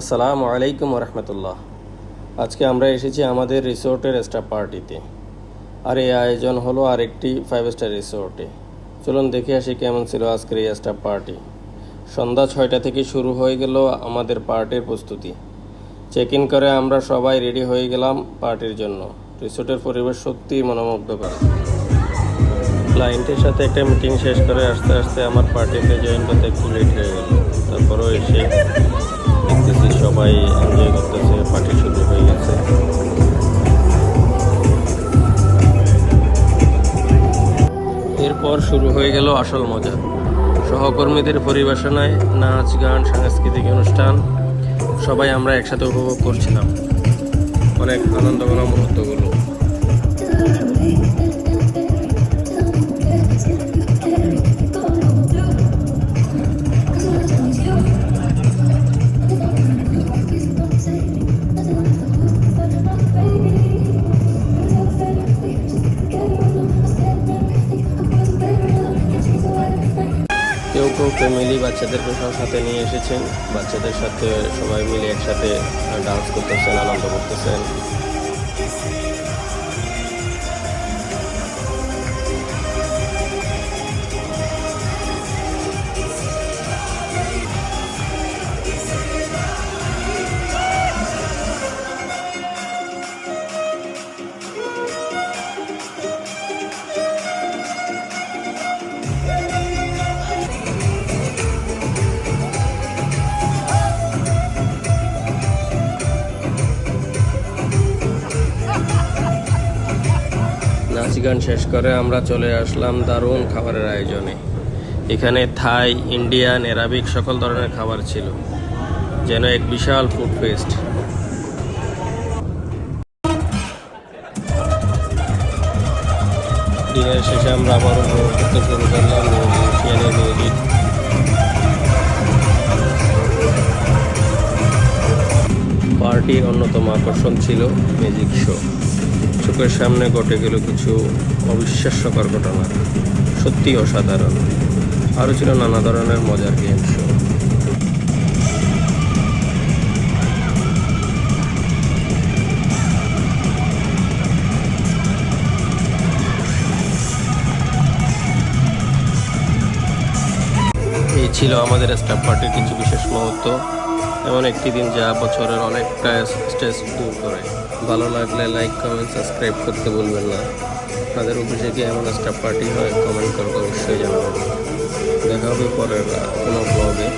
আসসালামু আলাইকুম রহমতুল্লাহ আজকে আমরা এসেছি আমাদের রিসোর্টের স্টাফ পার্টিতে। আর এই আয়োজন হলো আরেকটি ফাইভ স্টার রিসোর্টে। চলুন দেখে আসি কেমন ছিল আজকের এই স্টাফ পার্টি। সন্ধ্যা ছয়টা থেকে শুরু হয়ে গেল আমাদের পার্টির প্রস্তুতি। চেক ইন করে আমরা সবাই রেডি হয়ে গেলাম পার্টির জন্য। রিসোর্টের পরিবেশ সত্যিই মনোমুগ্ধকর। ক্লায়েন্টের সাথে একটা মিটিং শেষ করে আস্তে আস্তে আমার পার্টিতে জয়েন করতে একটু লেট হয়ে গেল। তারপরেও এসে সবাই এনজয় করতেছে পার্টি শুরু হয়ে গেছে। এরপর শুরু হয়ে গেল আসল মজা। সহকর্মীদের পরিবেশনায় নাচ, গান, সাংস্কৃতিক অনুষ্ঠান, সবাই আমরা একসাথে উপভোগ করছিলাম। অনেক আনন্দঘন মুহূর্তগুলো কেউ কেউ ফ্যামিলি বাচ্চাদেরকে সব সাথে নিয়ে এসেছেন। বাচ্চাদের সাথে সবাই মিলে একসাথে ডান্স করতেছেন, আনন্দ করতেছেন। গান শেষ করে আমরা চলে আসলাম দারুণ খাবারের আয়োজনে। এখানে থাই, ইন্ডিয়ান অ্যারাবিক সকল ধরনের খাবার ছিল। যেন এক বিশাল ফুড ফেস্ট দিনের শেষে আমরা উপভোগ করতে শুরু করলাম। মিউজিক পার্টির অন্যতম আকর্ষণ ছিল ম্যাজিক শো চোখের সামনে ঘটে গেল কিছু অবিশ্বাস্যকর ঘটনা। সত্যি অসাধারণ। আরও ছিল নানা ধরনের মজার গেম শো ছিল আমাদের স্টাফ পার্টির কিছু বিশেষ মুহূর্ত। এমন একটি দিন যা বছরের অনেকটা স্ট্রেস দূর করে। ভালো লাগলে লাইক কমেন্ট সাবস্ক্রাইব করতে ভুলবেন না। আপনাদের অফিসে কি এমন একটা পার্টি হয় কমেন্ট করতে অবশ্যই জানাবেন। দেখা হবে পরের কোনো ব্লগে